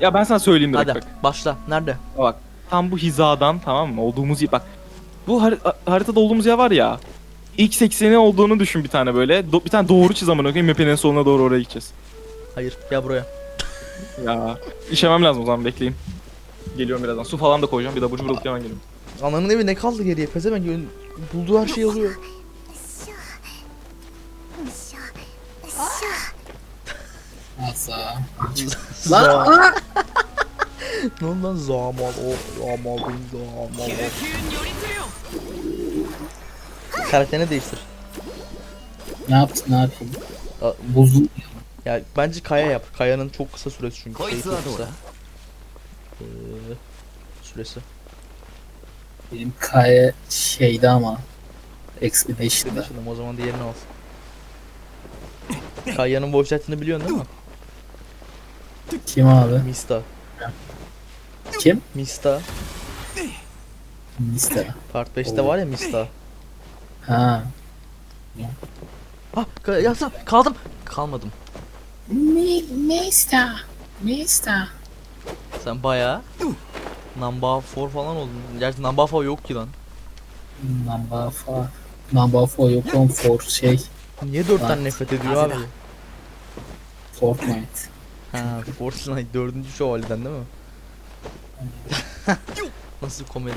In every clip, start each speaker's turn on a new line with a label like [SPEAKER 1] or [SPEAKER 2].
[SPEAKER 1] Ya ben sana söyleyeyim direkt
[SPEAKER 2] Hadi
[SPEAKER 1] bak.
[SPEAKER 2] başla. Nerede?
[SPEAKER 1] Bak tam bu hizadan tamam mı olduğumuz yer bak. Bu a- haritada olduğumuz yer var ya. X ekseni olduğunu düşün bir tane böyle. Do- bir tane doğru çiz amına koyayım map'in en sonuna doğru oraya gideceğiz.
[SPEAKER 2] Hayır gel buraya.
[SPEAKER 1] Ya işemem lazım o zaman bekleyin. Geliyorum birazdan. Su falan da koyacağım. Bir de burcu bulup hemen geliyorum.
[SPEAKER 2] Ananın evi ne kaldı geriye? Pezevenk öl- bulduğu her şeyi alıyor.
[SPEAKER 3] Asa.
[SPEAKER 2] Lan Ne oldu lan zamal oh zamal oh, zamal. Karakterini değiştir.
[SPEAKER 3] Ne yaptın ne yapayım? A
[SPEAKER 2] Ya bence Kaya yap. Kaya'nın çok kısa süresi çünkü. Şey, kısa. Ee, süresi.
[SPEAKER 3] Benim Kaya şeydi ama. Expedition'da.
[SPEAKER 2] Expedition'da o zaman diğerini al. Kaya'nın boş biliyorsun değil mi?
[SPEAKER 3] Kim abi?
[SPEAKER 2] Mista.
[SPEAKER 3] Kim?
[SPEAKER 2] Mista.
[SPEAKER 3] Mista.
[SPEAKER 2] Part 5'te var ya Mista.
[SPEAKER 3] Ha.
[SPEAKER 2] Ah ka- yapsam kaldım. Kalmadım.
[SPEAKER 3] Mi Mista. Mista.
[SPEAKER 2] Sen bayağı Number 4 falan oldun. Gerçi Number 4 yok ki lan.
[SPEAKER 3] Number four. Number four yok on four şey.
[SPEAKER 2] Niye 4'ten
[SPEAKER 3] Bak.
[SPEAKER 2] nefret ediyor abi?
[SPEAKER 3] Fortnite.
[SPEAKER 2] Ha, Fortnite 4. şövalyeden değil mi? Nasıl komedi?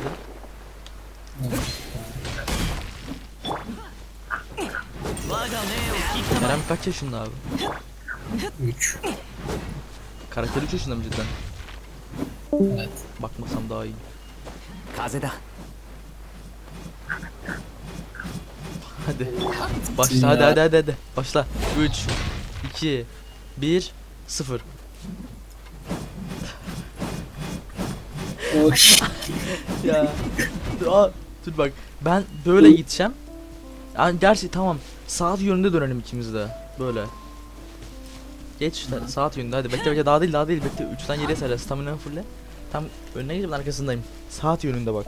[SPEAKER 2] Kerem kaç yaşında abi?
[SPEAKER 3] 3.
[SPEAKER 2] Karakter 3 yaşında mı cidden?
[SPEAKER 3] Evet.
[SPEAKER 2] Bakmasam daha iyi.
[SPEAKER 4] 風だ
[SPEAKER 2] Hadi. Başla hadi hadi hadi hadi. Başla. 3 2 1 0
[SPEAKER 3] Oş.
[SPEAKER 2] Ya. Dur, aa, dur bak. Ben böyle gideceğim. Yani gerçi tamam. Saat yönünde dönelim ikimiz de. Böyle. Geç işte saat yönünde hadi bekle bekle daha değil daha değil bekle 3'ten 7'ye sayla stamina fulle. Tam önüne gidip arkasındayım. Saat yönünde bak.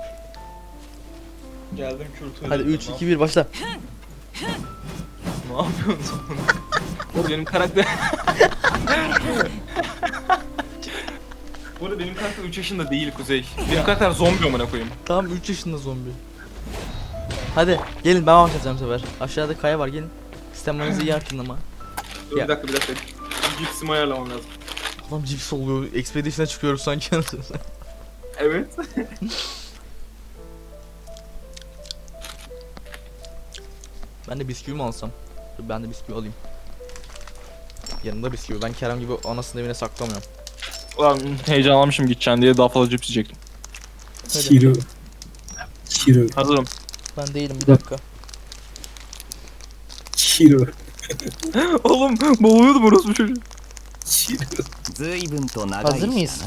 [SPEAKER 1] Geldim kültür.
[SPEAKER 2] Hadi 3 2 1 başla.
[SPEAKER 1] Ne yapıyorsun? Benim karakter. arada benim karakter 3 yaşında değil Kuzey. Benim karakter zombi amına koyayım.
[SPEAKER 2] Tam 3 yaşında zombi. Hadi gelin ben başlayacağım bu sefer. Aşağıda kaya var gelin. Sistemanızı iyi açın ama.
[SPEAKER 1] Dur
[SPEAKER 2] Ya.
[SPEAKER 1] bir dakika bir dakika. Cipsimi ayarlamam lazım.
[SPEAKER 2] Adam cips oluyor. Expedition'a çıkıyoruz sanki.
[SPEAKER 1] Evet.
[SPEAKER 2] Ben de bisküvi mi alsam? Dur ben de bisküvi alayım. Yanında bisküvi. Ben Kerem gibi anasının evine saklamıyorum.
[SPEAKER 1] Ulan heyecanlanmışım gideceğim diye daha fazla cips yiyecektim.
[SPEAKER 3] Şiru. Şiru.
[SPEAKER 1] Hazırım.
[SPEAKER 2] Ben değilim bir dakika.
[SPEAKER 3] Şiru.
[SPEAKER 1] Oğlum boğuluyordum orası bu çocuk.
[SPEAKER 3] Şiru.
[SPEAKER 4] ずいぶんと長い
[SPEAKER 2] Hazır mıyız?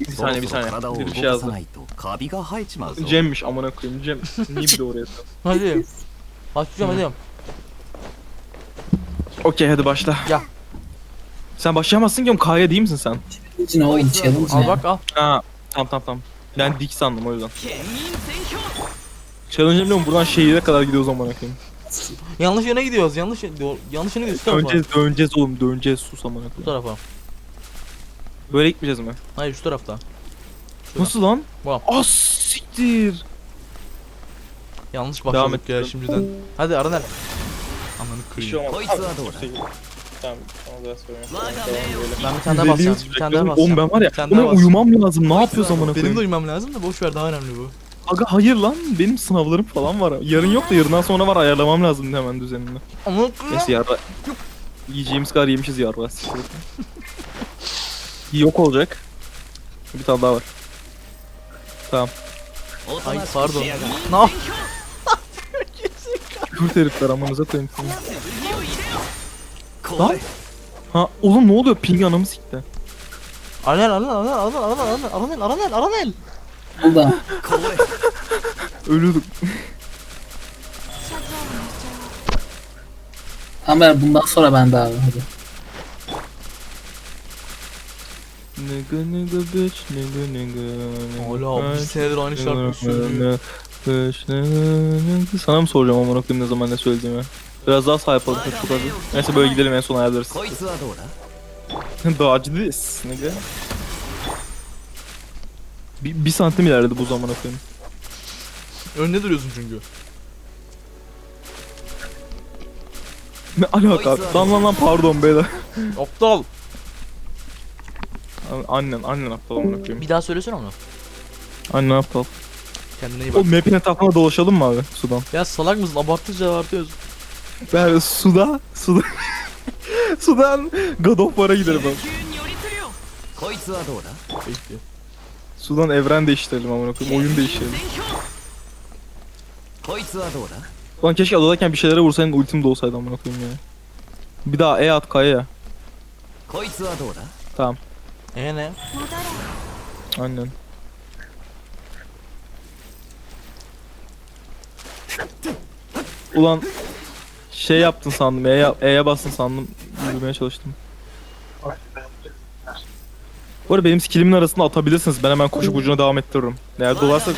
[SPEAKER 1] Bir saniye bir
[SPEAKER 4] そろそろ
[SPEAKER 1] saniye.
[SPEAKER 4] 体を
[SPEAKER 1] Bir
[SPEAKER 4] 動
[SPEAKER 1] şey
[SPEAKER 4] かさ
[SPEAKER 1] yazdı.
[SPEAKER 4] ないとカビが生えちまうぞ
[SPEAKER 1] Cem'miş amına koyayım Cem. Niye bir de oraya sor-
[SPEAKER 2] Hadi. Başlayacağım hadi.
[SPEAKER 1] Okey hadi başla.
[SPEAKER 2] Ya.
[SPEAKER 1] Sen başlayamazsın ki oğlum K'ya değil misin sen?
[SPEAKER 3] için oyun challenge
[SPEAKER 2] Al bak al.
[SPEAKER 1] Ha, tamam tamam tamam. Ben dik sandım o yüzden. Challenge biliyorum buradan şehire kadar gidiyoruz zaman koyayım.
[SPEAKER 2] Yanlış yöne gidiyoruz. Yanlış yanlış yöne gidiyoruz.
[SPEAKER 1] Döneceğiz döneceğiz oğlum döneceğiz sus amına
[SPEAKER 2] Şu
[SPEAKER 1] koyayım.
[SPEAKER 2] tarafa.
[SPEAKER 1] Böyle gitmeyeceğiz mi?
[SPEAKER 2] Hayır şu tarafta. Şuradan.
[SPEAKER 1] Nasıl lan?
[SPEAKER 2] Bam.
[SPEAKER 1] As ah, siktir.
[SPEAKER 2] Yanlış başladık Devam
[SPEAKER 1] et.
[SPEAKER 2] ya şimdiden. Hadi Aranel. Ananı
[SPEAKER 1] Bir şey
[SPEAKER 2] kırayım.
[SPEAKER 1] olmaz.
[SPEAKER 4] Abi.
[SPEAKER 1] Tamam, onu da söyleyeyim.
[SPEAKER 2] Ben bir tane daha basacağım. Bir tane daha basacağım.
[SPEAKER 1] Oğlum ben var ya,
[SPEAKER 2] Bir
[SPEAKER 1] uyumam lazım. Ne yapıyoruz amına
[SPEAKER 2] Benim de uyumam lazım da boş ver daha önemli bu.
[SPEAKER 1] Aga hayır lan, benim sınavlarım falan var. Yarın yok da yarından sonra var. Ayarlamam lazım hemen düzenini.
[SPEAKER 2] Ama
[SPEAKER 1] Neyse yarra. Yiyeceğimiz kadar yemişiz yarra. siktir. yok olacak. Bir tane daha var. Tamam.
[SPEAKER 2] ay pardon. Ne yap-
[SPEAKER 1] Kürt herifler amanıza koyayım.
[SPEAKER 4] Lan.
[SPEAKER 1] Ha oğlum ne oluyor? Ping anamı sikti.
[SPEAKER 2] Aranel aranel aranel aranel aranel aranel aranel aranel.
[SPEAKER 4] Ulan.
[SPEAKER 1] Ölüyorduk.
[SPEAKER 3] Ama bundan sonra ben de abi hadi.
[SPEAKER 1] Nigga nigga bitch nigga nigga
[SPEAKER 2] Hala bir senedir aynı şarkıyı söylüyor.
[SPEAKER 1] Sana mı soracağım amına koyayım ne zaman ne söylediğimi? Biraz daha sahip olduk çok az. Neyse böyle gidelim en son ayarlarız.
[SPEAKER 4] Dağcı
[SPEAKER 1] değiliz. Ne diye? Bir, bir santim ilerledi bu zamana koyayım.
[SPEAKER 2] Önde duruyorsun çünkü.
[SPEAKER 1] Ne alaka abi? Lan lan lan pardon beyler.
[SPEAKER 2] Aptal.
[SPEAKER 1] Annen annen aptal amına koyayım.
[SPEAKER 2] Bir daha söylesene onu.
[SPEAKER 1] Annen aptal.
[SPEAKER 2] Kendine iyi bak.
[SPEAKER 1] O map'in etrafına dolaşalım mı abi sudan?
[SPEAKER 2] Ya salak mısın? Abarttıkça abartıyorsun.
[SPEAKER 1] Ben suda, suda, sudan God of War'a
[SPEAKER 4] giderim ben.
[SPEAKER 2] Peki.
[SPEAKER 1] Sudan evren değiştirelim amına koyayım, oyun değiştirelim. Ulan keşke adadayken bir şeylere vursaydım da ultim de olsaydı amına koyayım ya. Bir daha E at
[SPEAKER 4] kayaya.
[SPEAKER 1] Tamam.
[SPEAKER 2] E ne?
[SPEAKER 1] Aynen. Ulan şey yaptın sandım, E'ye E'ye bastın sandım, yürümeye çalıştım. Bu arada benim skillimin arasında atabilirsiniz. Ben hemen koşup ucuna devam ettiririm. Eğer dolarsa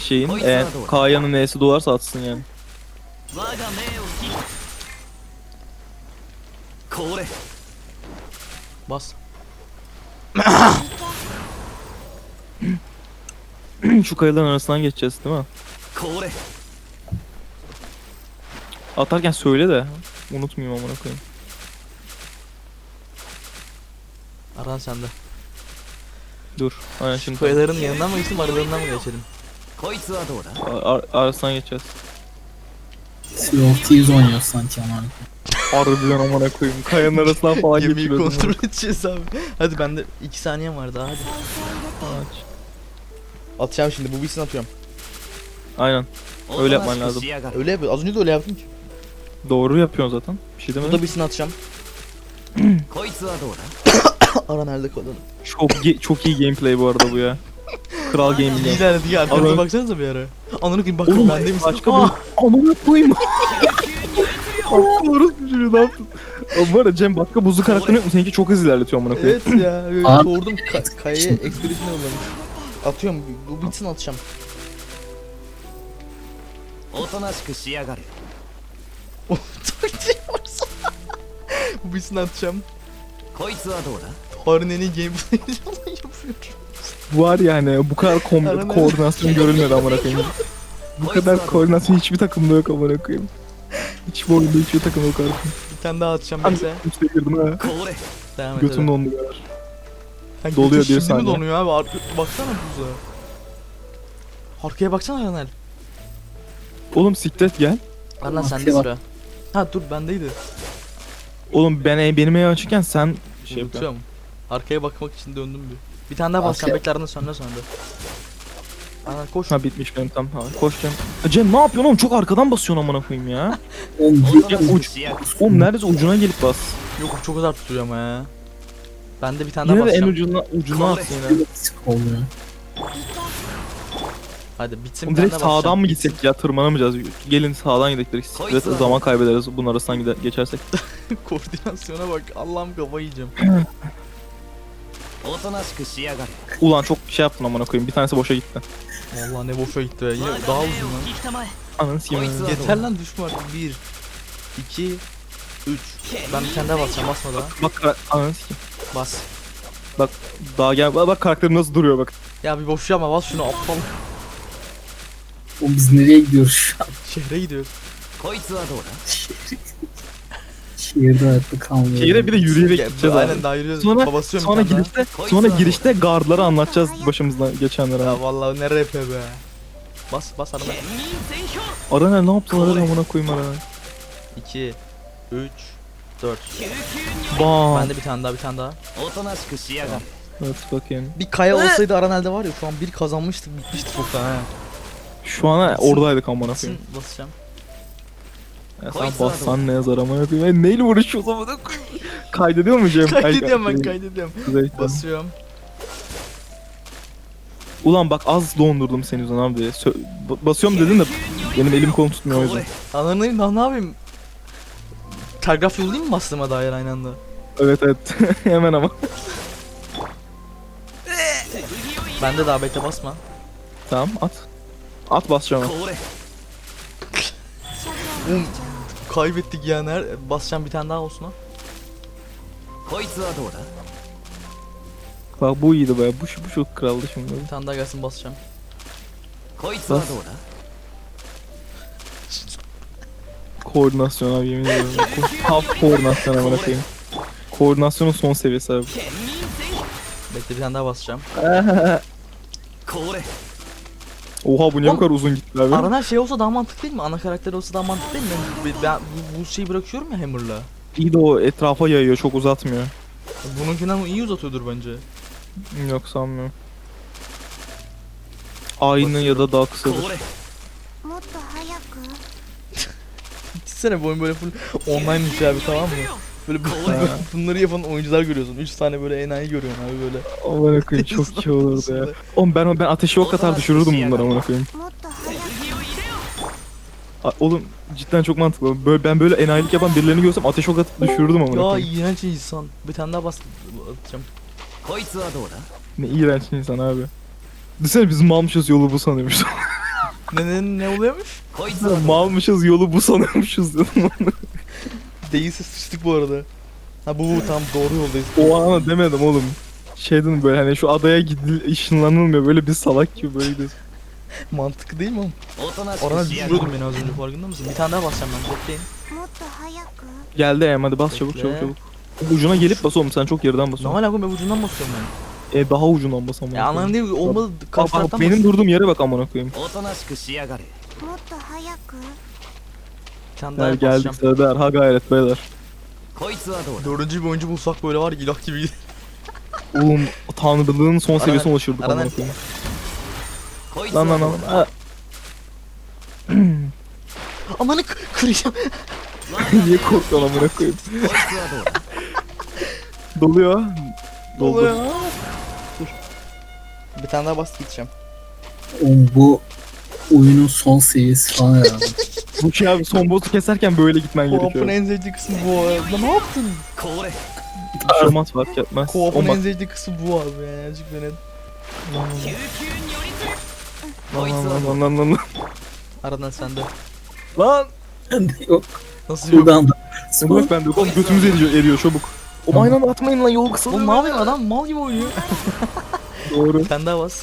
[SPEAKER 1] şeyin, eğer Kaya'nın E'si dolarsa atsın yani.
[SPEAKER 2] Bas.
[SPEAKER 1] Şu kayaların arasından geçeceğiz değil mi? Atarken söyle de unutmayayım amına koyayım.
[SPEAKER 2] Aran sende.
[SPEAKER 1] Dur. Aynen şimdi.
[SPEAKER 2] Koyaların yanından mı geçelim aralarından mı geçelim?
[SPEAKER 1] Ar arasından geçeceğiz.
[SPEAKER 3] Sea of Thieves oynuyor sanki ama.
[SPEAKER 1] Harbiden amına koyayım. Kayanın arasından falan
[SPEAKER 2] Gemiyi
[SPEAKER 1] geçiyoruz.
[SPEAKER 2] kontrol edeceğiz abi. Hadi bende 2 saniyem var daha hadi.
[SPEAKER 1] Aç.
[SPEAKER 2] Atacağım şimdi bu bilsin atıyorum.
[SPEAKER 1] Aynen. Öyle yapman lazım.
[SPEAKER 2] Öyle yap. Az önce de öyle yaptım ki.
[SPEAKER 1] Doğru yapıyorsun zaten. Bir şey
[SPEAKER 2] Bu da
[SPEAKER 1] demedim.
[SPEAKER 2] bitsin atacağım.
[SPEAKER 4] こいつはどうだ
[SPEAKER 2] Ara nerede kadın?
[SPEAKER 1] Çok ge- çok iyi gameplay bu arada bu ya. Kral gaming
[SPEAKER 2] İyi
[SPEAKER 1] ya.
[SPEAKER 2] ilerledi ya. Arkanıza
[SPEAKER 1] Ara-
[SPEAKER 2] baksanıza bir ara. Ananı koyayım bak
[SPEAKER 1] Oğlum
[SPEAKER 2] bende misin?
[SPEAKER 1] başka
[SPEAKER 2] Aa!
[SPEAKER 1] bir... Amına koyayım. Doğru çocuğu ne yaptın? Oğlum bu arada Cem başka buzlu karakterin yok mu? Seninki çok hızlı ilerletiyor amına koyayım.
[SPEAKER 2] Evet ya. öyle
[SPEAKER 3] Abi-
[SPEAKER 2] Sordum ka- kayaya expedition yollamış. Atıyorum. Bu bitsin atacağım.
[SPEAKER 4] おとなしくしやがる
[SPEAKER 2] bu birisini atacağım. Hornet'in gameplay yapıyorum.
[SPEAKER 1] Var yani bu kadar kom- koordinasyon görülmedi amına koyayım. Bu kadar koordinasyon hiçbir takımda yok amına koyayım. Hiçbir oyunda hiçbir takımda yok artık.
[SPEAKER 2] Bir tane daha atacağım
[SPEAKER 1] Ben
[SPEAKER 2] bize.
[SPEAKER 1] Hani üste girdim ha.
[SPEAKER 2] Devam et.
[SPEAKER 1] Götüm dondu ya.
[SPEAKER 2] Ha,
[SPEAKER 1] götün
[SPEAKER 2] doluyor
[SPEAKER 1] diyor
[SPEAKER 2] Şimdi mi donuyor abi? Arka, baksana buza. Arkaya baksana Yanel.
[SPEAKER 1] Oğlum siklet gel.
[SPEAKER 2] Şey
[SPEAKER 3] var
[SPEAKER 2] lan
[SPEAKER 3] sende
[SPEAKER 2] sıra. Ha dur bendeydi.
[SPEAKER 1] Oğlum ben e, benim ev açıkken sen şey
[SPEAKER 2] yap. Arkaya bakmak için döndüm bir. Bir tane daha basacağım
[SPEAKER 3] Arkaya-
[SPEAKER 2] beklerden sonra sonra. Aa koş.
[SPEAKER 1] Ha bitmiş benim tam. Ha, koş Cem. Cem ne yapıyorsun oğlum? Çok arkadan basıyorsun amına koyayım ya.
[SPEAKER 3] Oğlum,
[SPEAKER 4] ya uç.
[SPEAKER 1] Oğlum neredeyse ucuna gelip bas.
[SPEAKER 2] Yok çok uzak tutuyor ama ya. Ben de bir tane daha
[SPEAKER 1] Yine de en
[SPEAKER 2] basacağım.
[SPEAKER 1] ucuna ucuna at yine.
[SPEAKER 3] Oldu ya.
[SPEAKER 2] Hadi bitsin.
[SPEAKER 1] Direkt sağdan
[SPEAKER 2] bakacağım.
[SPEAKER 1] mı gitsek ya tırmanamayacağız. Gelin sağdan gidelim direkt.
[SPEAKER 4] Siktir
[SPEAKER 1] zaman kaybederiz bunun arasından gider, geçersek.
[SPEAKER 2] Koordinasyona bak Allah'ım kafayı yiyeceğim.
[SPEAKER 1] Ulan çok şey yaptın amına koyayım bir tanesi boşa gitti.
[SPEAKER 2] Vallahi ne boşa gitti be. Yine daha uzun lan.
[SPEAKER 1] Ananı sikeyim.
[SPEAKER 2] Yeter lan düşme artık. 1 2 3 Ben bir tane daha basacağım basma daha.
[SPEAKER 1] Bak ananı sikeyim.
[SPEAKER 2] Bas.
[SPEAKER 1] Bak daha gel bak, bak karakterim nasıl duruyor bak.
[SPEAKER 2] Ya bir boşlama bas şunu aptal.
[SPEAKER 3] O biz nereye gidiyoruz şu an?
[SPEAKER 2] Şehre gidiyoruz.
[SPEAKER 3] Şehirde hayatta kalmıyor.
[SPEAKER 1] Şehire bir de yürüyerek gideceğiz abi.
[SPEAKER 2] Aynen daha yürüyoruz.
[SPEAKER 1] Sonra,
[SPEAKER 2] Babasıyorum
[SPEAKER 1] sonra girişte, sonra girişte guardları anlatacağız başımızdan geçenlere
[SPEAKER 2] Ya vallahi ne rap be. Bas bas araba.
[SPEAKER 1] Ara ne ne yaptılar lan buna koyma ara.
[SPEAKER 2] 2 3 4.
[SPEAKER 1] Bam.
[SPEAKER 2] Bende bir tane daha bir tane daha.
[SPEAKER 1] Evet bakayım.
[SPEAKER 2] Bir kaya olsaydı Aran elde var ya şu an bir kazanmıştık bitmişti çoktan ha.
[SPEAKER 1] Şu an oradaydık amına koyayım.
[SPEAKER 2] basacağım.
[SPEAKER 1] Ya sen bassan ne yazar amına koyayım. Ben neyle uğraşıyoruz amına koyayım. Kaydediyor mu Cem?
[SPEAKER 2] Kaydediyorum ben
[SPEAKER 1] Ay,
[SPEAKER 2] kaydediyorum. Basıyorum.
[SPEAKER 1] Ulan bak az dondurdum seni yüzünden abi. Sö- ba- basıyorum dedin de benim elim kolum tutmuyor o
[SPEAKER 4] こ
[SPEAKER 1] yüzden.
[SPEAKER 4] れ
[SPEAKER 2] Ananayım daha ne yapayım? Telgraf yollayayım mı bastığıma dair aynı anda?
[SPEAKER 1] Evet evet. Hemen ama.
[SPEAKER 2] Bende daha bekle basma.
[SPEAKER 1] Tamam at. At basacağım.
[SPEAKER 2] Um, kaybettik ya. Nerede? Basacağım bir tane daha olsun ha.
[SPEAKER 1] Bak bu iyiydi baya. Bu, bu çok kraldı şimdi.
[SPEAKER 2] Bir tane daha gelsin basacağım.
[SPEAKER 4] Bas.
[SPEAKER 1] koordinasyon abi yemin ediyorum. Half koordinasyon amına koyayım. Koordinasyonun son seviyesi abi.
[SPEAKER 2] Bekle bir tane daha basacağım.
[SPEAKER 4] これ
[SPEAKER 1] Oha bu niye bu kadar uzun gitti abi?
[SPEAKER 2] Aranan şey olsa daha mantıklı değil mi? Ana karakter olsa daha mantıklı değil mi? Ben, ben bu, bu şeyi bırakıyorum ya Hammer'la.
[SPEAKER 1] İyi de o etrafa yayıyor çok uzatmıyor.
[SPEAKER 2] Bununkinden iyi uzatıyordur bence.
[SPEAKER 1] Yok sanmıyorum. Aynı ya da daha
[SPEAKER 4] こ
[SPEAKER 1] kısadır.
[SPEAKER 4] れ
[SPEAKER 5] もっと早く
[SPEAKER 2] Gitsene bu oyun böyle full online bir şey abi tamam mı? Böyle bunları yapan oyuncular görüyorsun. 3 tane böyle enayi görüyorsun abi böyle.
[SPEAKER 1] Amına koyayım çok iyi olurdu ya. Oğlum ben ben ateşi ok atar düşürürdüm bunları amına koyayım. Oğlum cidden çok mantıklı. Böyle, ben böyle enayilik yapan birilerini görsem ateş ok atıp düşürürdüm amına
[SPEAKER 2] Ya iğrenç insan. Bir tane daha bas atacağım.
[SPEAKER 1] Ne iğrenç insan abi. Düşünsene biz malmışız yolu bu sanıyormuşuz.
[SPEAKER 2] Ne ne ne oluyormuş?
[SPEAKER 1] malmışız yolu bu sanıyormuşuz diyordum
[SPEAKER 2] Değilse sıçtık bu arada. Ha bu bu tam doğru yoldayız.
[SPEAKER 1] o ana demedim oğlum. Şeyden böyle hani şu adaya gidil ışınlanılmıyor böyle bir salak gibi böyle gidiyoruz.
[SPEAKER 2] Mantıklı değil mi oğlum?
[SPEAKER 4] おとなしく
[SPEAKER 2] Orana
[SPEAKER 4] しやがれ
[SPEAKER 2] düşürüyordum beni az önce farkında mısın? Bir tane daha basacağım ben bekleyin.
[SPEAKER 5] もっと早く
[SPEAKER 1] Geldi em hadi bas çabuk
[SPEAKER 2] Bekle.
[SPEAKER 1] çabuk çabuk. Ucuna gelip bas oğlum sen çok geriden
[SPEAKER 2] Ne
[SPEAKER 1] basıyorsun.
[SPEAKER 2] alaka ben ucundan basıyorum ben.
[SPEAKER 1] E daha ucundan bas amına
[SPEAKER 2] Ya anladın
[SPEAKER 1] koyayım.
[SPEAKER 2] değil mi? Olmadı
[SPEAKER 1] Bak,
[SPEAKER 2] karşı
[SPEAKER 1] bak,
[SPEAKER 2] taraftan
[SPEAKER 1] benim
[SPEAKER 2] bas.
[SPEAKER 1] durduğum yere bak amına koyayım.
[SPEAKER 4] おとなしくしやがれ
[SPEAKER 5] もっと早く
[SPEAKER 2] Bir tane daha
[SPEAKER 1] Gel geldik
[SPEAKER 2] basacağım.
[SPEAKER 1] Serdar ha gayret beyler.
[SPEAKER 4] こいつはどうだ
[SPEAKER 2] Dördüncü bir oyuncu bulsak böyle var ya, ilah gibi.
[SPEAKER 1] Oğlum tanrılığın son
[SPEAKER 2] Aranan-
[SPEAKER 1] seviyesine ulaşırdık
[SPEAKER 2] aranan-
[SPEAKER 1] amına koyayım.
[SPEAKER 4] こいつ
[SPEAKER 1] Lan
[SPEAKER 4] は
[SPEAKER 1] lan
[SPEAKER 4] ど
[SPEAKER 1] lan.
[SPEAKER 4] うだ
[SPEAKER 1] Ha,
[SPEAKER 2] Amanı k- kıracağım.
[SPEAKER 1] Niye korkuyorsun amına koyayım?
[SPEAKER 4] こいつはどうだ
[SPEAKER 1] Doluyor.
[SPEAKER 2] Ne
[SPEAKER 1] Doldu.
[SPEAKER 2] oluyor? Dur. Bir tane daha bas gideceğim.
[SPEAKER 3] Oğlum bu oyunun son seviyesi falan herhalde.
[SPEAKER 1] Bu şey abi son boss'u keserken böyle gitmen
[SPEAKER 2] Koop'un
[SPEAKER 1] gerekiyor.
[SPEAKER 2] en zevkli kısmı bu abi. Ne yaptın?
[SPEAKER 1] Bir şey fark etmez. Koop'un
[SPEAKER 2] en Olmaz. zevkli kısmı bu abi yani. Azıcık
[SPEAKER 4] ben
[SPEAKER 1] Lan lan lan lan lan lan.
[SPEAKER 2] Aradan sende.
[SPEAKER 1] Lan!
[SPEAKER 3] Ben yok.
[SPEAKER 2] Nasıl yok?
[SPEAKER 3] Buradan da.
[SPEAKER 1] Spor. Umut bende yok. Oğlum götümüz eriyor, eriyor çabuk. O aynen atmayın lan yol kısalıyor.
[SPEAKER 2] Oğlum ne yapayım adam mal gibi oynuyor.
[SPEAKER 1] Doğru.
[SPEAKER 2] Sen daha bas.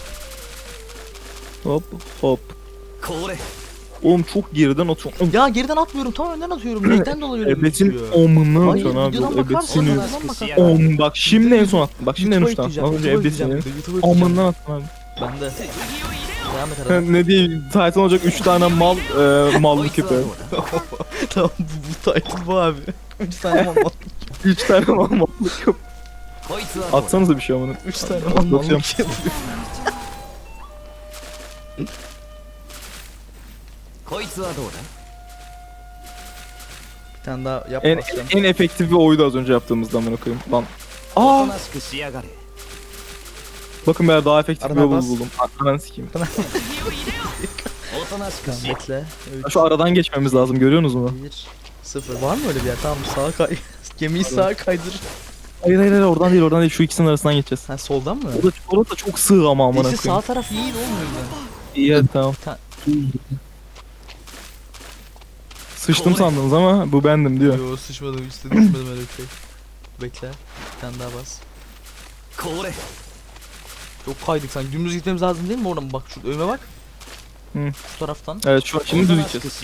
[SPEAKER 1] Hop hop Oğlum çok geriden atıyorum.
[SPEAKER 2] Ya geriden atmıyorum tam önden atıyorum. Neyden dolayı öyle
[SPEAKER 1] Ebesin omunu atıyorsun abi.
[SPEAKER 2] videodan
[SPEAKER 1] om. Bak şimdi en son attım. Bak şimdi en
[SPEAKER 2] YouTube'a
[SPEAKER 1] uçtan. Az önce
[SPEAKER 2] yükleyeceğim, ebesinin YouTube'a yükleyeceğim.
[SPEAKER 1] omundan attım abi.
[SPEAKER 2] Ben de.
[SPEAKER 1] Ne diyeyim? Titan olacak 3 tane mal e,
[SPEAKER 4] mallı köpeği.
[SPEAKER 2] tamam bu, bu title bu abi. 3 tane mal var.
[SPEAKER 1] 3 tane mal
[SPEAKER 4] mallı köpeği.
[SPEAKER 1] Atsanıza bir şey amına.
[SPEAKER 2] 3 tane mal
[SPEAKER 4] Atlatıyorum. mallık.
[SPEAKER 2] Bir tane daha yap
[SPEAKER 1] En,
[SPEAKER 2] basacağım.
[SPEAKER 1] en efektif bir oydu az önce yaptığımızdan amına koyayım. Lan. Aa! Bakın ben daha efektif bir
[SPEAKER 2] Arada
[SPEAKER 1] yol buldum. Ananı sikeyim.
[SPEAKER 2] Tamam
[SPEAKER 1] Şu aradan geçmemiz lazım görüyor mu?
[SPEAKER 2] 1 0. Var mı öyle bir yer? Tamam sağa kay. Gemiyi sağa kaydır.
[SPEAKER 1] Hayır hayır hayır oradan değil oradan değil şu ikisinin arasından geçeceğiz.
[SPEAKER 2] Ha soldan mı?
[SPEAKER 1] Orada, orada da çok sığ ama amına
[SPEAKER 2] İşte sağ taraf iyi olmuyor mu?
[SPEAKER 1] İyi hadi tamam. Sıçtım sandınız ama bu bendim diyor.
[SPEAKER 2] Yo sıçmadım işte düşmedim öyle bir şey. Bekle. Bir tane daha bas.
[SPEAKER 4] Kore.
[SPEAKER 2] Çok kaydık sanki. Dümdüz gitmemiz lazım değil mi oradan? Bak şu önüme bak.
[SPEAKER 1] Hı.
[SPEAKER 2] Şu taraftan.
[SPEAKER 1] Evet şu şimdi düz gideceğiz.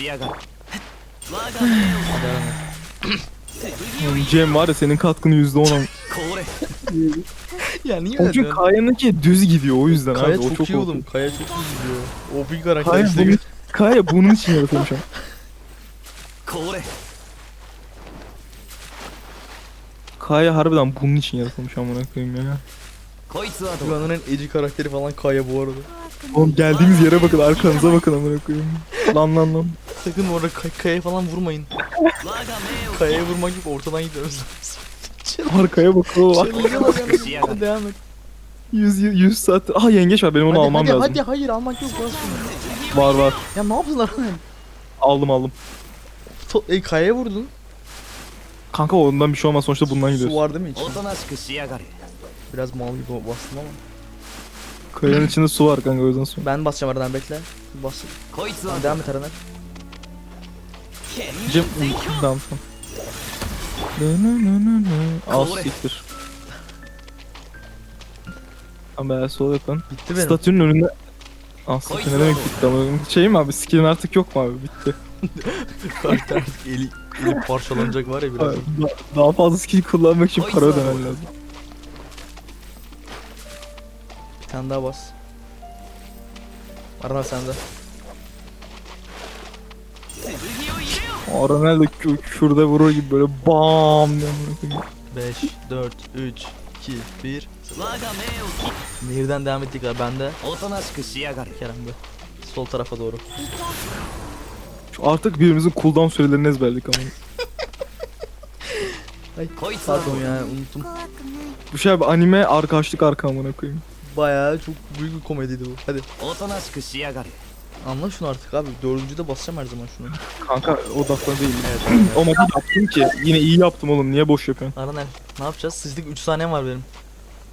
[SPEAKER 1] Cem var ya senin katkını
[SPEAKER 4] yüzde ona.
[SPEAKER 2] ya niye öyle?
[SPEAKER 1] Çünkü
[SPEAKER 2] diyorsun?
[SPEAKER 1] Kaya'nınki düz gidiyor o yüzden
[SPEAKER 2] Kaya
[SPEAKER 1] abi. o çok
[SPEAKER 2] iyi oldu. oğlum. Kaya çok iyi gidiyor. O bir karakter
[SPEAKER 1] Kaya,
[SPEAKER 2] işte.
[SPEAKER 1] bunun, Kaya bunun için yaratılmış.
[SPEAKER 4] これ
[SPEAKER 1] Kaya harbiden bunun için yaratılmış amına koyayım ya.
[SPEAKER 4] こいつはどうだ
[SPEAKER 2] Dünyanın en eci karakteri falan Kaya bu arada.
[SPEAKER 5] 怖くない
[SPEAKER 1] Oğlum geldiğimiz yere bakın arkanıza bakın amına koyayım. Lan lan lan.
[SPEAKER 2] Sakın orada kay- Kaya'ya falan vurmayın.
[SPEAKER 4] 我が命を
[SPEAKER 2] Kaya'ya vurmak yok ortadan gitmemiz lazım.
[SPEAKER 1] Arkaya bakın bak.
[SPEAKER 2] Çalıyorlar
[SPEAKER 4] Hadi
[SPEAKER 2] yani. Hadi devam et.
[SPEAKER 1] 100 100 saat. Ah yengeç var benim onu
[SPEAKER 2] hadi,
[SPEAKER 1] almam
[SPEAKER 2] hadi,
[SPEAKER 1] lazım.
[SPEAKER 2] hadi hayır almak yok bas şunu.
[SPEAKER 1] Var var.
[SPEAKER 2] Ya ne yaptın Arhan?
[SPEAKER 1] Aldım aldım.
[SPEAKER 2] To- e, Kaya'ya vurdun.
[SPEAKER 1] Kanka ondan bir şey olmaz sonuçta bundan
[SPEAKER 2] Su
[SPEAKER 1] gidiyoruz.
[SPEAKER 2] var değil mi
[SPEAKER 4] お
[SPEAKER 2] içinde?
[SPEAKER 4] となしくしやがれ
[SPEAKER 2] Biraz mal gibi bastım ama.
[SPEAKER 1] Kayanın içinde su var kanka o yüzden su.
[SPEAKER 2] Ben basacağım aradan bekle. Bas.
[SPEAKER 4] こいつは
[SPEAKER 2] Tamam,
[SPEAKER 4] どう
[SPEAKER 2] devam
[SPEAKER 4] だ
[SPEAKER 2] et aradan.
[SPEAKER 1] Cem tamam tamam. Nı nı nı nı nı. Al
[SPEAKER 4] Kore.
[SPEAKER 1] siktir. Tam beyaz sol yapın.
[SPEAKER 2] Bitti benim.
[SPEAKER 1] Statünün önünde... Aa statü ne demek bitti ama şey mi abi skillin artık yok mu abi bitti.
[SPEAKER 2] Ters ters eli, eli parçalanacak var ya biraz.
[SPEAKER 1] Daha fazla skill kullanmak için para ödemen lazım.
[SPEAKER 2] Bir tane daha bas. Arna sende.
[SPEAKER 1] Aa, Ronaldo şurada vurur gibi böyle bam diye vuruyor.
[SPEAKER 2] 5, 4, 3, 2, 1. Nehirden devam ettik abi
[SPEAKER 4] bende. Kerem
[SPEAKER 2] be. Sol tarafa doğru.
[SPEAKER 1] Artık birbirimizin cooldown sürelerini ezberledik ama.
[SPEAKER 4] Ay,
[SPEAKER 2] pardon ya unuttum.
[SPEAKER 1] Bu şey abi anime arkadaşlık arka amına koyayım.
[SPEAKER 2] Bayağı çok büyük bir komediydi bu. Hadi. Anla şunu artık abi. Dördüncü de basacağım her zaman şunu.
[SPEAKER 1] Kanka odakla değil. Evet. o modu yaptım ki yine iyi yaptım oğlum niye boş yapıyorsun?
[SPEAKER 2] Aranel ne yapacağız? Sizlik 3 saniye var benim.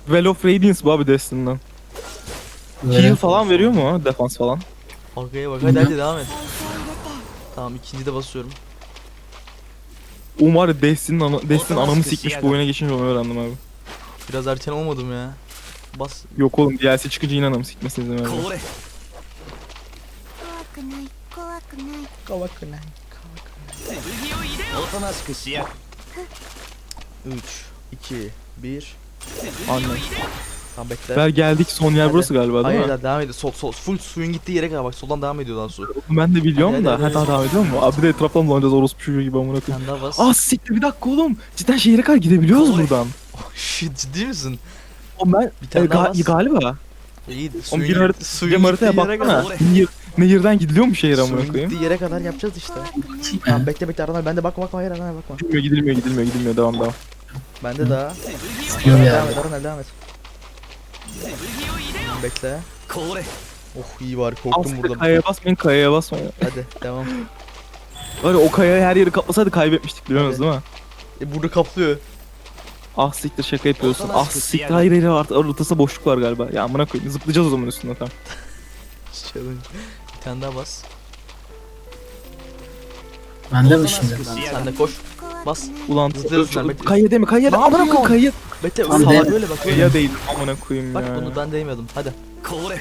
[SPEAKER 1] Well of Radiance bu abi Destiny'den. Heal falan veriyor mu ha, defans falan?
[SPEAKER 2] Arkaya bak hadi hadi devam et. Tamam ikinci de basıyorum.
[SPEAKER 1] Oğlum var ya Destin'in ana, Destin anamı sikmiş bu oyuna geçince onu öğrendim abi.
[SPEAKER 2] Biraz erken olmadım ya. Bas.
[SPEAKER 1] Yok oğlum DLC çıkınca yine anamı sikmesini izin verdim.
[SPEAKER 4] これ
[SPEAKER 5] 怖くない怖くない
[SPEAKER 2] Kavak ne?
[SPEAKER 4] おとなしくしやがれ
[SPEAKER 2] 3, 2, 1.
[SPEAKER 1] Anne.
[SPEAKER 2] Tamam bekle.
[SPEAKER 1] Ver geldik son yer
[SPEAKER 2] Hadi.
[SPEAKER 1] burası galiba değil
[SPEAKER 2] Hayır
[SPEAKER 1] mi?
[SPEAKER 2] daha devam ediyor. Sol, sol, full suyun gittiği yere kadar bak soldan devam ediyor daha su.
[SPEAKER 1] Ben de biliyorum
[SPEAKER 2] Hadi,
[SPEAKER 1] da.
[SPEAKER 2] hadi,
[SPEAKER 1] Ha
[SPEAKER 2] hadi.
[SPEAKER 1] daha devam ediyor mu? Abi bir de etraftan dolanacağız orospu çocuğu gibi amına koyayım.
[SPEAKER 2] tane daha bas.
[SPEAKER 1] Ah siktir bir dakika oğlum. Cidden şehre kadar gidebiliyoruz
[SPEAKER 4] Oley.
[SPEAKER 1] buradan.
[SPEAKER 2] Shit ciddi misin?
[SPEAKER 1] Oğlum ben
[SPEAKER 2] Bir
[SPEAKER 1] e,
[SPEAKER 2] tane daha
[SPEAKER 1] ga-
[SPEAKER 2] bas.
[SPEAKER 1] galiba.
[SPEAKER 2] İyi suyun,
[SPEAKER 1] bir harita,
[SPEAKER 2] suyun
[SPEAKER 1] bir haritaya
[SPEAKER 2] gittiği yere
[SPEAKER 1] baksana.
[SPEAKER 2] kadar.
[SPEAKER 1] Nehir, nehirden gidiliyor mu şehir amına
[SPEAKER 2] Suyun
[SPEAKER 1] koyayım?
[SPEAKER 2] gittiği yere kadar yapacağız işte. Tamam bekle bekle Aranay ben de bakma bakma hayır Aranay bakma.
[SPEAKER 1] Gidilmiyor gidilmiyor gidilmiyor devam devam.
[SPEAKER 2] Bende daha. Devam et Aranay devam et. Bekle. Oh iyi var korktum
[SPEAKER 1] Aslında
[SPEAKER 2] burada.
[SPEAKER 1] kayaya basmayın kayaya basmayın.
[SPEAKER 2] Hadi devam.
[SPEAKER 1] Var o kayayı her yeri kaplasaydı kaybetmiştik biliyorsunuz değil mi?
[SPEAKER 2] E, burada kaplıyor.
[SPEAKER 1] Ah siktir şaka yapıyorsun. Ah siktir.
[SPEAKER 4] siktir
[SPEAKER 1] hayır hayır var. Ortasında boşluk var galiba. Ya amına koyayım zıplayacağız o zaman üstüne tam.
[SPEAKER 2] Challenge. Bir tane daha bas.
[SPEAKER 3] Bende mi şimdi?
[SPEAKER 2] Sen de koş. Bas.
[SPEAKER 1] Ulan
[SPEAKER 2] Zıplıyoruz sen bekle.
[SPEAKER 1] kayaya değil mi? Kayaya
[SPEAKER 2] Ne yapıyorsun?
[SPEAKER 1] kayaya.
[SPEAKER 2] Mete
[SPEAKER 3] o
[SPEAKER 2] Tamam,
[SPEAKER 3] salak
[SPEAKER 2] değme. öyle bakıyor.
[SPEAKER 1] Ya değdim amına koyayım
[SPEAKER 2] Bak
[SPEAKER 1] ya.
[SPEAKER 2] bunu ben değmedim. Hadi.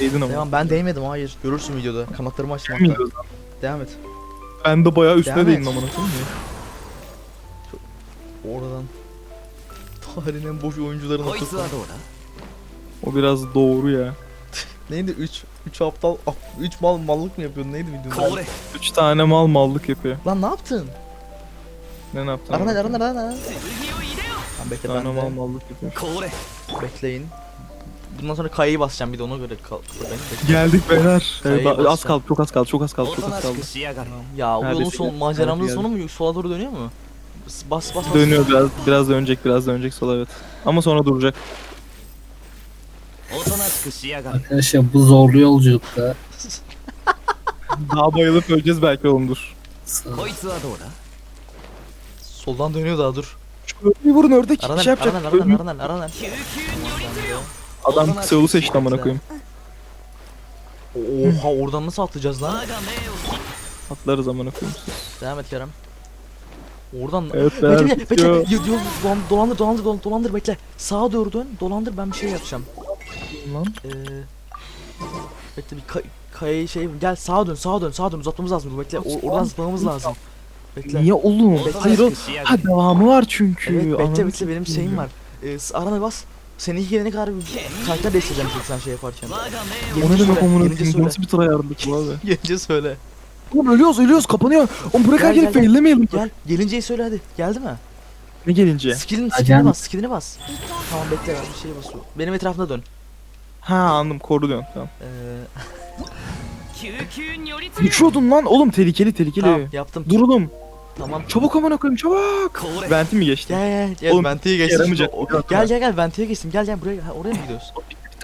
[SPEAKER 1] Değdin ama.
[SPEAKER 2] Devam ben değmedim hayır. Görürsün videoda. Kanatlarımı açtım hatta. Devam et.
[SPEAKER 1] Ben de bayağı üstüne
[SPEAKER 2] Devam et.
[SPEAKER 1] değdim amına koyayım.
[SPEAKER 2] Oradan. Tarihin en boş
[SPEAKER 4] oyuncularını hatırladım.
[SPEAKER 1] O biraz doğru ya.
[SPEAKER 2] Neydi 3 3 aptal 3 mal mallık mı yapıyordun neydi videonun?
[SPEAKER 4] adı?
[SPEAKER 1] Üç tane mal mallık yapıyor.
[SPEAKER 2] Lan ne yaptın?
[SPEAKER 1] Ne yaptın?
[SPEAKER 2] Arana
[SPEAKER 1] amına
[SPEAKER 2] arana arana. Tamam bekle
[SPEAKER 1] Üç tane mal
[SPEAKER 2] ben de.
[SPEAKER 1] mallık yapıyor.
[SPEAKER 4] これ
[SPEAKER 2] Bekleyin. Bundan sonra kayayı basacağım bir de ona göre kal. Bekle.
[SPEAKER 1] Geldik beyler.
[SPEAKER 2] Kayaya
[SPEAKER 1] Evet, az
[SPEAKER 2] basacağım.
[SPEAKER 1] kaldı çok az kaldı çok az kaldı
[SPEAKER 4] お
[SPEAKER 1] çok
[SPEAKER 4] と
[SPEAKER 1] az
[SPEAKER 4] なし
[SPEAKER 1] kaldı.
[SPEAKER 4] くしやがれ
[SPEAKER 2] Ya o yolun
[SPEAKER 1] Neredesin?
[SPEAKER 2] son maceramızın
[SPEAKER 1] Nerede
[SPEAKER 2] sonu mu? Sola doğru dönüyor mu? Bas bas bas. bas.
[SPEAKER 1] Dönüyor biraz biraz dönecek biraz dönecek sola evet. Ama sonra duracak.
[SPEAKER 4] おとなしくしやがれ
[SPEAKER 3] Arkadaşlar bu zorlu yolculukta
[SPEAKER 1] Daha bayılıp öleceğiz belki oğlum dur.
[SPEAKER 3] sağ-
[SPEAKER 4] こいつはどうだ
[SPEAKER 2] Soldan dönüyor daha dur.
[SPEAKER 1] Şu ördeği vurun ördek
[SPEAKER 2] Aradan,
[SPEAKER 1] şey yapacak.
[SPEAKER 2] aradan, aradan, aradan, aradan.
[SPEAKER 1] Adam Seul'u seçti amına koyayım.
[SPEAKER 2] Oha oradan nasıl atlayacağız lan?
[SPEAKER 1] Atlarız amına koyayım.
[SPEAKER 2] Devam et Kerem. Oradan
[SPEAKER 1] Evet
[SPEAKER 2] bekle bekle bekle yo- yo- dolandır dolandır dolandır bekle sağa doğru dön dolandır ben bir şey yapacağım
[SPEAKER 1] Lan.
[SPEAKER 2] ee, bekle bir kay kayayı şey gel sağa dön sağa dön sağa dön uzatmamız lazım bekle O- oradan zıplamamız lazım Bekle.
[SPEAKER 1] Niye oğlum?
[SPEAKER 4] Bekle.
[SPEAKER 1] Hayır
[SPEAKER 4] oğlum.
[SPEAKER 1] Ha devamı var çünkü.
[SPEAKER 2] Evet, bekle
[SPEAKER 1] Anladın
[SPEAKER 2] bekle benim şeyim var. Ee, arana bas. Seninki gelene kadar bir karakter değiştireceğim çünkü sen şey yaparken.
[SPEAKER 1] O ne demek omuna
[SPEAKER 2] diyeyim?
[SPEAKER 1] Nasıl bir tıra yardık bu abi?
[SPEAKER 2] Gelince söyle.
[SPEAKER 1] Oğlum ölüyoruz ölüyoruz kapanıyor. Oğlum buraya kadar gelip faillemeyelim.
[SPEAKER 2] Gel gelinceyi söyle hadi. Geldi mi?
[SPEAKER 1] Ne gelince?
[SPEAKER 2] Skill'in skill'ine bas, skill'ine bas. Tamam bekle ben bir şey basıyorum. Benim etrafımda dön.
[SPEAKER 1] Ha anladım koru diyorsun tamam.
[SPEAKER 2] Ee...
[SPEAKER 1] Uçuyordun lan oğlum tehlikeli tehlikeli.
[SPEAKER 2] tamam yaptım.
[SPEAKER 1] Dur oğlum.
[SPEAKER 2] Tamam.
[SPEAKER 1] Çabuk amına koyayım çabuk. Venti mi geçti?
[SPEAKER 2] Gel gel gel
[SPEAKER 1] Oğlum,
[SPEAKER 2] Venti'ye geçtim. Gel gel gel Venti'ye geçtim. Gel gel buraya ha, oraya mı gidiyoruz?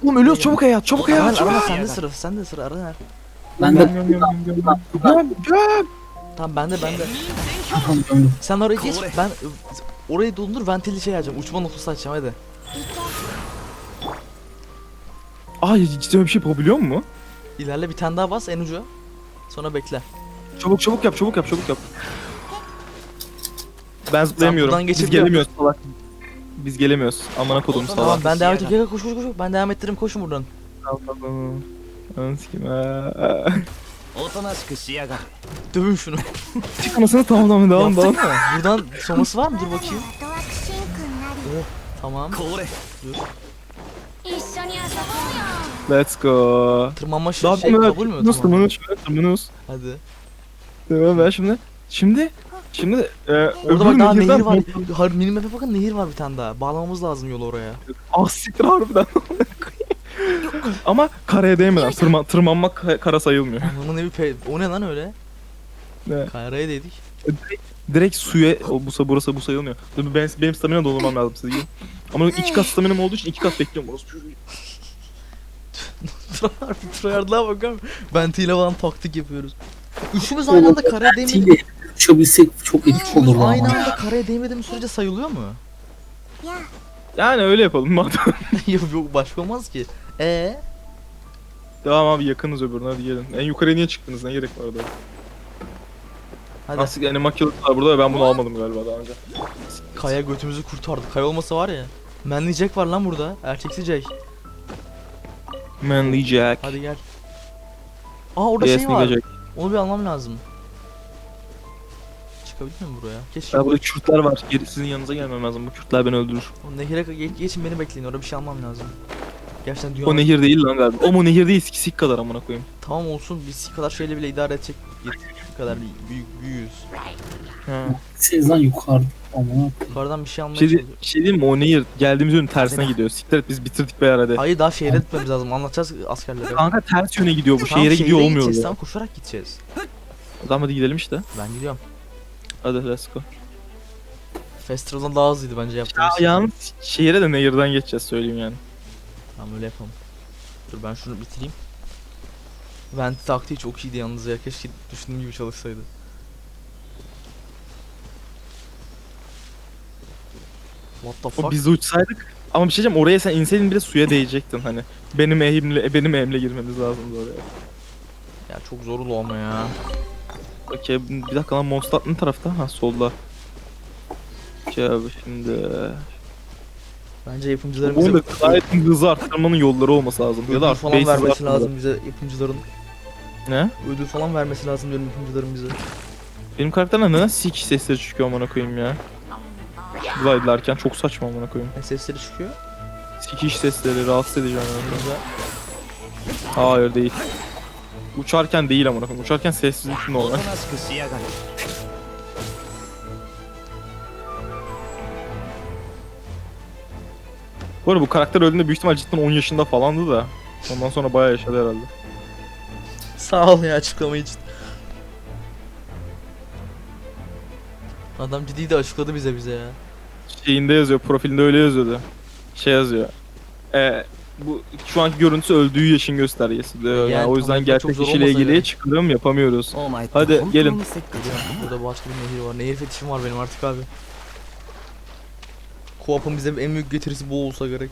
[SPEAKER 1] Oğlum ölüyoruz çabuk hayat çabuk hayat çabuk.
[SPEAKER 2] Aran sende sıra sende sıra Aran.
[SPEAKER 3] Ben de
[SPEAKER 1] Göm, göm.
[SPEAKER 2] Tamam bende bende.
[SPEAKER 3] Tamam, döndüm.
[SPEAKER 2] Sen oraya geç. Ben orayı dondur ventili şey açacağım. Uçma notusu açacağım hadi.
[SPEAKER 1] Ay cidden bir şey yapabiliyor mu?
[SPEAKER 2] İlerle bir tane daha bas en ucu. Sonra bekle.
[SPEAKER 1] Çabuk çabuk yap çabuk yap çabuk yap. Ben zıplayamıyorum. Biz
[SPEAKER 2] geçebiliyor
[SPEAKER 1] gelemiyoruz salak. Biz gelemiyoruz. Amına kodum salak.
[SPEAKER 2] Tamam ben devam ettiririm. Koş koş koş. Ben devam ettiririm. Koşun buradan.
[SPEAKER 1] Tamam.
[SPEAKER 4] Otonaşıkı şiyaga.
[SPEAKER 2] Dövün şunu.
[SPEAKER 1] Çık anasını tamam tamam devam devam.
[SPEAKER 2] Yaptık mı? Buradan sonrası var mı? Dur bakayım.
[SPEAKER 5] Oh
[SPEAKER 2] tamam.
[SPEAKER 5] Dur.
[SPEAKER 1] Let's go.
[SPEAKER 2] Tırmanma şey,
[SPEAKER 1] Daha
[SPEAKER 2] şey
[SPEAKER 1] şey,
[SPEAKER 2] kabul mü?
[SPEAKER 1] Nasıl
[SPEAKER 2] Tırmanma.
[SPEAKER 1] tırmanıyoruz şimdi? Tırmanıyoruz.
[SPEAKER 2] Hadi.
[SPEAKER 1] Devam ben şimdi. Şimdi. Şimdi. E,
[SPEAKER 2] Orada bak daha nehir var. Har mini map'e bakın nehir var bir tane daha. Bağlamamız lazım yolu oraya.
[SPEAKER 1] Ah siktir harbiden. Ama karaya değmeden tırman, tırmanmak ka- kara sayılmıyor.
[SPEAKER 2] Ananın evi pe... O ne lan öyle?
[SPEAKER 1] Ne?
[SPEAKER 2] Kayraya dedik.
[SPEAKER 1] Direkt suya o bu sa- burası bu sayılmıyor. Ben, benim stamina doldurmam lazım siz gidin. Ama iki kat staminam olduğu için iki kat bekliyorum. Orası.
[SPEAKER 2] Tryhard'lığa bakar mısın? Benti ile falan taktik yapıyoruz. Üçümüz aynı anda karaya değmedi.
[SPEAKER 3] Uçabilsek çok epik olur lan.
[SPEAKER 2] Aynı anda karaya değmediğimiz sürece sayılıyor mu?
[SPEAKER 5] や
[SPEAKER 1] Yani öyle yapalım madem.
[SPEAKER 2] yok yok başka olmaz ki. Ee?
[SPEAKER 1] Tamam abi yakınız öbürüne hadi gelin. En yukarıya niye çıktınız ne gerek vardı?
[SPEAKER 2] Hadi
[SPEAKER 1] Nasıl yani makyajlar var burada ve ben bunu almadım galiba daha önce.
[SPEAKER 2] Kaya götümüzü kurtardı. Kaya olmasa var ya. Manly Jack var lan burada. Erkeksi Jack.
[SPEAKER 1] Manly Jack.
[SPEAKER 2] Hadi gel. Aa orada
[SPEAKER 1] Yes
[SPEAKER 2] şey var.
[SPEAKER 1] Jack.
[SPEAKER 2] Onu bir almam lazım. Çıkabilir miyim buraya? Keşke.
[SPEAKER 1] Ya burada Kürtler var. Geri sizin yanınıza gelmem lazım. Bu Kürtler beni öldürür.
[SPEAKER 2] O nehire ge- geçin beni bekleyin. Orada bir şey almam lazım. Gerçekten dünya.
[SPEAKER 1] O nehir değil lan galiba. O mu nehir değil sik sik kadar amına koyayım.
[SPEAKER 2] Tamam olsun. Biz kadar şeyle bile idare edecek. Kadar büyük büyüğüz.
[SPEAKER 1] Ha.
[SPEAKER 3] Siz lan yukarıda. Ama
[SPEAKER 2] Yukarıdan bir şey almaya
[SPEAKER 1] Şey,
[SPEAKER 2] çalışıyorum.
[SPEAKER 1] şey diyeyim mi o nehir geldiğimiz yönün tersine gidiyor. Siktir et biz bitirdik be hadi.
[SPEAKER 2] Hayır daha şehre gitmemiz lazım. Anlatacağız askerlere.
[SPEAKER 1] Kanka ters yöne gidiyor bu.
[SPEAKER 2] Tamam,
[SPEAKER 1] Şehire gidiyor olmuyor.
[SPEAKER 2] gideceğiz. Tamam koşarak gideceğiz.
[SPEAKER 1] Tamam hadi gidelim işte.
[SPEAKER 2] Ben gidiyorum.
[SPEAKER 1] Hadi let's go.
[SPEAKER 2] Festival'dan daha hızlıydı bence
[SPEAKER 1] Ya
[SPEAKER 2] yaptığımız.
[SPEAKER 1] yalnız şehire de nehirden geçeceğiz söyleyeyim yani.
[SPEAKER 2] Tamam öyle yapalım. Dur ben şunu bitireyim. Vent taktiği çok iyiydi yalnız ya. Keşke düşündüğüm gibi çalışsaydı. What the
[SPEAKER 1] O
[SPEAKER 2] fuck?
[SPEAKER 1] biz de uçsaydık. Ama bir şey diyeceğim oraya sen inseydin bile suya değecektin hani. Benim eğimle benim eğimle girmemiz lazımdı oraya.
[SPEAKER 2] Ya çok zorlu ama ya.
[SPEAKER 1] Okey bir dakika lan Mondstadt ne tarafta? Ha solda. Okey abi şimdi.
[SPEAKER 2] Bence yapımcıların bize
[SPEAKER 1] Burada gayet hızı arttırmanın yolları olması lazım. Ya da
[SPEAKER 2] falan vermesi lazım bize yapımcıların.
[SPEAKER 1] Ne?
[SPEAKER 2] Ödül falan vermesi lazım diyorum yapımcıların bize.
[SPEAKER 1] Benim karakterler neden sik sesleri çıkıyor amına koyayım ya? Glidlerken çok saçma amına koyayım.
[SPEAKER 2] Ne sesleri çıkıyor?
[SPEAKER 1] Sikiş sesleri rahatsız edici amına Hayır değil. Uçarken değil amına koyayım. Uçarken sessizlik normal. Bu arada bu karakter öldüğünde büyük ihtimal cidden 10 yaşında falandı da. Ondan sonra bayağı yaşadı herhalde.
[SPEAKER 2] Sağ ol ya açıklama için. Adam ciddi de açıkladı bize bize ya.
[SPEAKER 1] Şeyinde yazıyor, profilinde öyle yazıyordu. Şey yazıyor. E, bu şu anki görüntüsü öldüğü yaşın göstergesi. diyor. Yani,
[SPEAKER 2] Yani
[SPEAKER 1] o yüzden gerçek kişiyle ilgili
[SPEAKER 2] yani.
[SPEAKER 1] çıkarım yapamıyoruz. Hadi, gelin.
[SPEAKER 4] Geliyorum.
[SPEAKER 2] Burada başka bir nehir var. Nehir fetişim var benim artık abi. Co-op'un bize en büyük getirisi bu olsa gerek.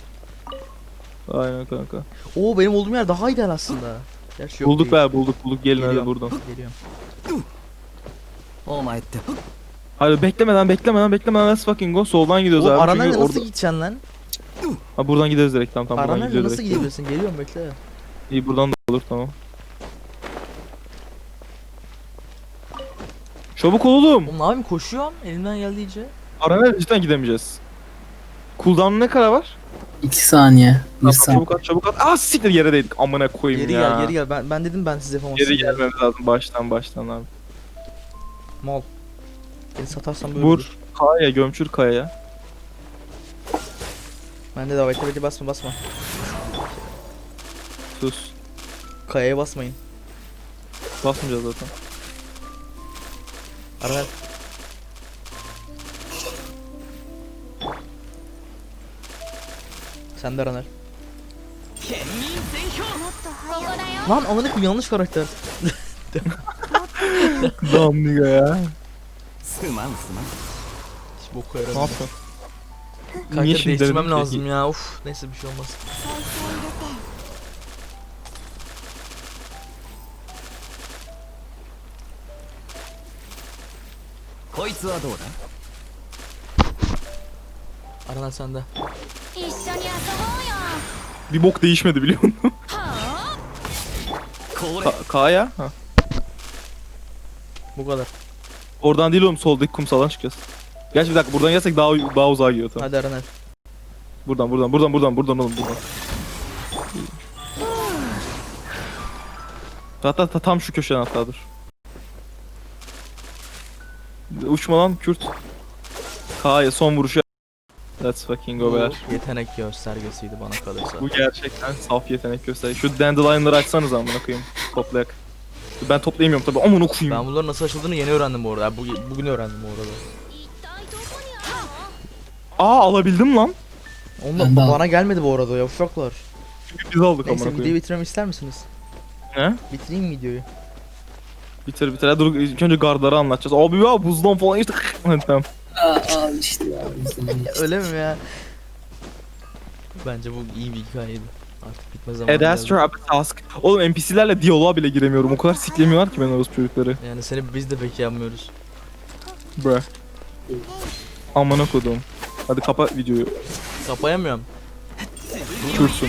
[SPEAKER 1] Aynen kanka.
[SPEAKER 2] Oo benim olduğum yer daha ideal aslında. Gerçi
[SPEAKER 1] Bulduk
[SPEAKER 2] değil.
[SPEAKER 1] be bulduk bulduk gelin hadi buradan.
[SPEAKER 2] Geliyorum.
[SPEAKER 4] Olma etti. Hayır
[SPEAKER 1] bekleme beklemeden beklemeden let's fucking go. Soldan gidiyoruz
[SPEAKER 2] Oğlum
[SPEAKER 1] abi. çünkü
[SPEAKER 2] nasıl
[SPEAKER 1] orada-
[SPEAKER 2] gideceksin lan?
[SPEAKER 1] Ha buradan gideriz direkt tamam tamam buradan
[SPEAKER 2] Aranayla
[SPEAKER 1] gidiyoruz
[SPEAKER 2] nasıl
[SPEAKER 1] direkt.
[SPEAKER 2] Geliyorum bekle.
[SPEAKER 1] İyi buradan da olur tamam. Çabuk ol oğlum.
[SPEAKER 2] Oğlum ne koşuyorum elimden geldiğince.
[SPEAKER 1] Aranayla cidden gidemeyeceğiz. Cooldown'u ne kadar var?
[SPEAKER 3] 2 saniye. 1
[SPEAKER 1] Tamam,
[SPEAKER 3] saniye.
[SPEAKER 1] çabuk at çabuk at. Ah siktir yere değdik. Amına koyayım
[SPEAKER 2] Geri
[SPEAKER 1] ya.
[SPEAKER 2] gel geri gel. Ben, ben dedim ben size yapamazsın.
[SPEAKER 1] Geri gelmemiz lazım baştan baştan abi.
[SPEAKER 2] Mal. Beni satarsan böyle olur.
[SPEAKER 1] Vur. Kaya gömçür kayaya.
[SPEAKER 2] Bende de bekle bekle basma basma.
[SPEAKER 1] Sus.
[SPEAKER 2] Kayaya basmayın.
[SPEAKER 1] Basmayacağız zaten.
[SPEAKER 2] Aranel. Sen de
[SPEAKER 5] Raner.
[SPEAKER 2] Lan amına koyayım yanlış karakter.
[SPEAKER 1] Damliga ya.
[SPEAKER 2] Hiç boku
[SPEAKER 1] Ne yaramıyor.
[SPEAKER 2] yapıyorsun?
[SPEAKER 1] Niye şimdi
[SPEAKER 2] değiştirmem lazım ya. Uf neyse bir şey olmaz. Aralar sende.
[SPEAKER 1] Bir bok değişmedi biliyor musun? Ka Kaya?
[SPEAKER 2] Bu kadar.
[SPEAKER 1] Oradan değil oğlum soldaki kumsaldan çıkacağız. Gerçi bir dakika buradan gelsek daha daha uzağa gidiyor tamam.
[SPEAKER 2] Hadi Aranel.
[SPEAKER 1] Buradan buradan buradan buradan buradan oğlum buradan. Hatta ta, tam şu köşeden hattadır. Uçma lan Kürt. Kaya son vuruşu Let's fucking go
[SPEAKER 2] there. Yetenek göstergesiydi bana kalırsa.
[SPEAKER 1] Bu gerçekten saf yetenek göstergesi. Şu dandelionları açsanız amına koyayım. Toplayak. Ben toplayamıyorum tabii. Amına koyayım.
[SPEAKER 2] Ben bunların nasıl açıldığını yeni öğrendim bu arada. Bu, bugün öğrendim bu arada.
[SPEAKER 1] Aa alabildim lan.
[SPEAKER 2] Onlar
[SPEAKER 3] Ben de
[SPEAKER 2] bana gelmedi bu arada ya uşaklar.
[SPEAKER 1] Çünkü biz aldık amına Neyse
[SPEAKER 2] videoyu
[SPEAKER 1] koyayım.
[SPEAKER 2] bitirmemi ister misiniz?
[SPEAKER 1] Ne?
[SPEAKER 2] Bitireyim videoyu.
[SPEAKER 1] Bitir bitir. Ha, Dur ilk önce gardları anlatacağız. Abi ya buzdan falan işte. tamam.
[SPEAKER 3] Aa, al işte ya. izledim işte.
[SPEAKER 2] Öyle mi ya? Bence bu iyi bir hikayeydi. Artık bitme zamanı geldi.
[SPEAKER 1] Astra a task. Oğlum NPC'lerle diyaloğa bile giremiyorum. O kadar siklemiyorlar ki ben orospu çocukları.
[SPEAKER 2] Yani seni biz de pek yapmıyoruz.
[SPEAKER 1] Bruh. Amına kodum. Hadi kapa videoyu.
[SPEAKER 2] Kapayamıyorum.
[SPEAKER 1] Kürsün.